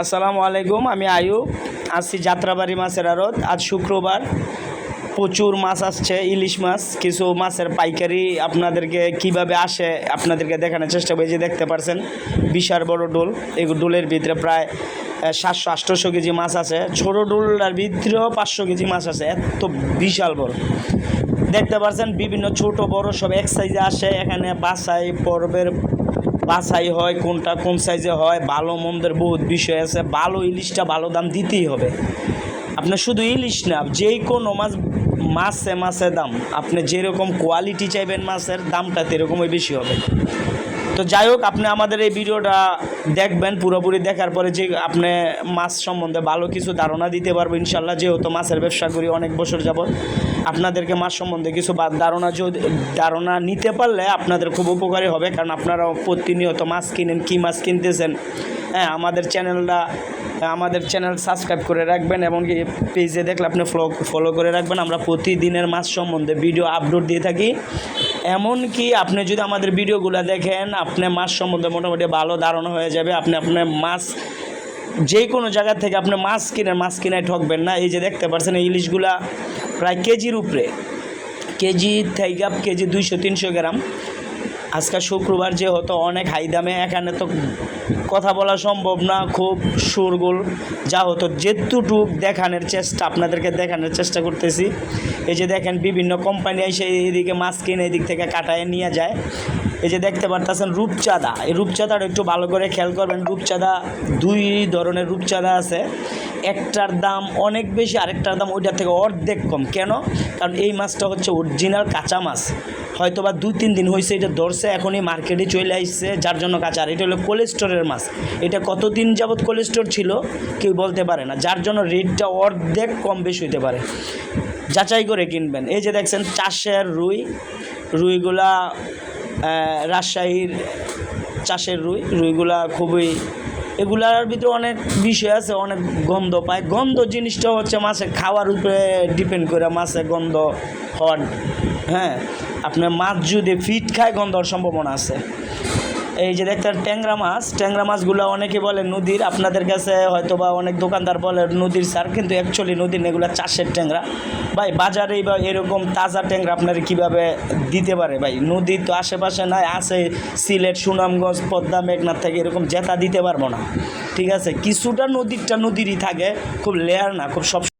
আসসালামু আলাইকুম, আমি আয়ু। আসছি যাত্রাবাড়ি মাছের আড়ত। আজ শুক্রবার। প্রচুর মাছ আসছে, ইলিশ মাছ, কিছু মাছের পাইকারি আপনাদেরকে কীভাবে আসে আপনাদেরকে দেখানোর চেষ্টা করি। যে দেখতে পারছেন, বিশাল বড় ডোল। এই ডোলের ভিতরে প্রায় সাতশো আটশোশো কেজি মাছ আছে। ছোটো ডোলটার ভিতরেও পাঁচশো কেজি মাছ আছে। এত বিশাল বড়। দেখতে পারছেন, বিভিন্ন ছোট বড় সব এক সাইজে আসে। এখানে বাসাই পর্বের বাছাই হয়, কোনটা কোন সাইজে হয়, ভালো মন্দের বহুত বিষয় আছে, ভালো ইলিশটা ভালো দাম দিতেই হবে। আপনার শুধু ইলিশ না যেই কোনো মাছ, মাছে মাছে দাম। আপনি যেরকম কোয়ালিটি চাইবেন মাছের, দামটা তেরকমই বেশি হবে। তো যাই হোক, আপনি আমাদের এই ভিডিওটা দেখবেন, পুরোপুরি দেখার পরে যে আপনি মাছ সম্বন্ধে ভালো কিছু ধারণা দিতে পারব ইনশাল্লাহ, যেহেতু মাছের ব্যবসা করি অনেক বছর যাবত আপনাদেরকে মাছ সম্বন্ধে কিছু ধারণা যদি, ধারণা নিতে পারলে আপনাদের খুব উপকারী হবে, কারণ আপনারা প্রতিনিয়ত মাছ কিনেন, কী মাছ কিনতেছেন হ্যাঁ আমাদের চ্যানেলটা, আমাদের চ্যানেল সাবস্ক্রাইব করে রাখবেন এবং পেজে দেখলে আপনি ফলো ফলো করে রাখবেন। আমরা প্রতিদিনের মাছ সম্বন্ধে ভিডিও আপলোড দিয়ে থাকি। এমনকি আপনি যদি আমাদের ভিডিওগুলো দেখেন আপনি মাছ সম্বন্ধে মোটামুটি ভালো ধারণা হয়ে যাবে। আপনি আপনার মাছ, যে কোনো জায়গা থেকে আপনি মাছ কিনে মাছ কিনায় ঠকবেন না। এই যে দেখতে পাচ্ছেন এই ইলিশগুলা প্রায় কেজির উপরে। কেজি থেকে কেজি দুইশো, তিনশো গ্রাম। আজকে শুক্রবার যে হতো অনেক হাই দামে, এখানে তো কথা বলা সম্ভব না, খুব সুরগুল। যা হতো যেতুটুক দেখানোর চেষ্টা, আপনাদেরকে দেখানোর চেষ্টা করতেছি। এই যে দেখেন, বিভিন্ন কোম্পানি এসে এইদিকে মাছ কিনে এদিক থেকে কাটায় নিয়ে যায়। এই যে দেখতে পারতেছেন রূপচাঁদা। এই রূপচাঁদাটা একটু ভালো করে খেয়াল করবেন, রূপচাঁদা দুই ধরনের রূপচাঁদা আছে। একটার দাম অনেক বেশি, আরেকটার দাম ওইটার থেকে অর্ধেক কম। কেন? কারণ এই মাছটা হচ্ছে অরিজিনাল কাঁচা মাছ। হয়তো বা দুই, তিন দিন হয়েছে এটা ধরছে, এখনই মার্কেটে চলে আসছে যার জন্য কাঁচা। এটা হলো কোলেস্টোরের মাছ। এটা কতদিন যাবৎ কোলেস্টোর ছিল, কেউ বলতে পারে না। যার জন্য রেটটা অর্ধেক কম বেশি হইতে পারে। যাচাই করে কিনবেন। এই যে দেখছেন, চাষের রুই। রুইগুলা রাজশাহীর চাষের রুই। রুইগুলা খুবই এগুলার ভিতরে অনেক বিষয় আছে, অনেক গন্ধ পায়। গন্ধ জিনিসটা হচ্ছে মাছের খাওয়ার উপরে ডিপেন্ড করে মাছের গন্ধ হন হ্যাঁ আপনার মাছ যদি ফিট খায় গন্ধর সম্ভাবনা আছে। এই যে দেখতে ট্যাংরা মাছ। ট্যাংরা মাছগুলো অনেকে বলে নদীর, আপনাদের কাছে হয়তো বা অনেক দোকানদার বলে নদীর সার, কিন্তু অ্যাকচুয়ালি নদীর এগুলো চাষের ট্যাংরা। ভাই, বাজারে বা এরকম তাজা ট্যাংরা আপনার কীভাবে দিতে পারে? ভাই নদী তো আশেপাশে নাই, আছে সিলেট, সুনামগঞ্জ, পদ্মা মেঘনাথ থেকে এরকম জেতা দিতে পারব না। ঠিক আছে? কিছুটা নদীরটা নদীরই থাকে, খুব লেয়ার না, খুব সব